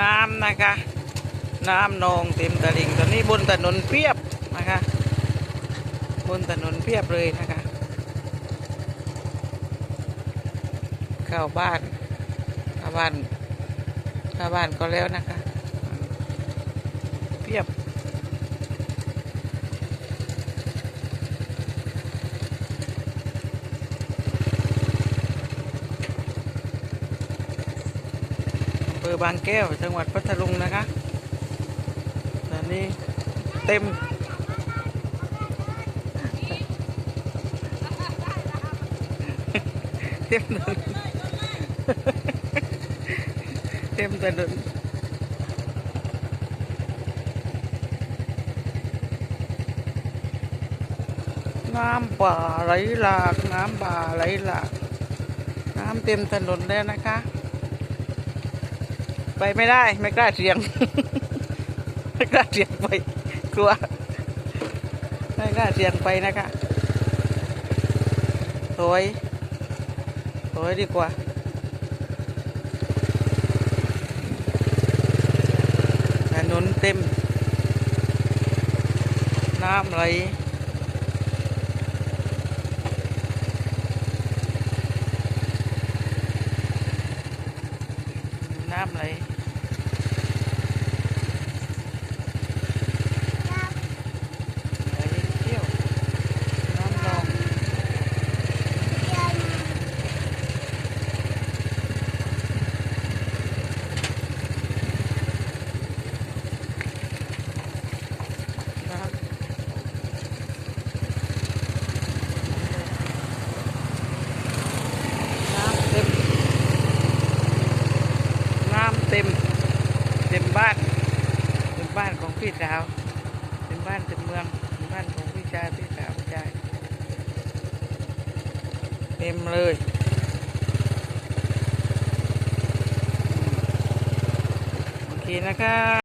น้ำนะคะ น้ำนองเต็มตลิ่งตอนนี้บนถนนเพียบนะคะ บนถนนเพียบเลยนะคะ เข้าบ้านเข้าบ้านเข้าบ้านก็แล้วนะคะ เพียบ อำเภอบางแก้ว จังหวัดพัทลุงนะคะตอนนี้เต็มเต็มถนนเต็มถนนน้ำป่าไหลหลาก น้ำป่าไหลหลาก น้ำเต็มถนนแล้วนะคะ ไปไม่ได้ ไม่กล้าเสียง ไม่กล้าเสียงไปกลัวไม่กล้าเสียงไปนะคะถอยถอยดีกว่าถนนเต็ม น้ำไหลน้ำไหล ไปเที่ยวน้ำนองนะครับน้ำเต็ม น้ำ เต็มเต็มบ้านเต็มบ้านของพี่สาวเต็มบ้านเต็มเมืองเต็มบ้านของพี่ชายพี่สาวพี่ชายเต็มเลยโอเคนะคะ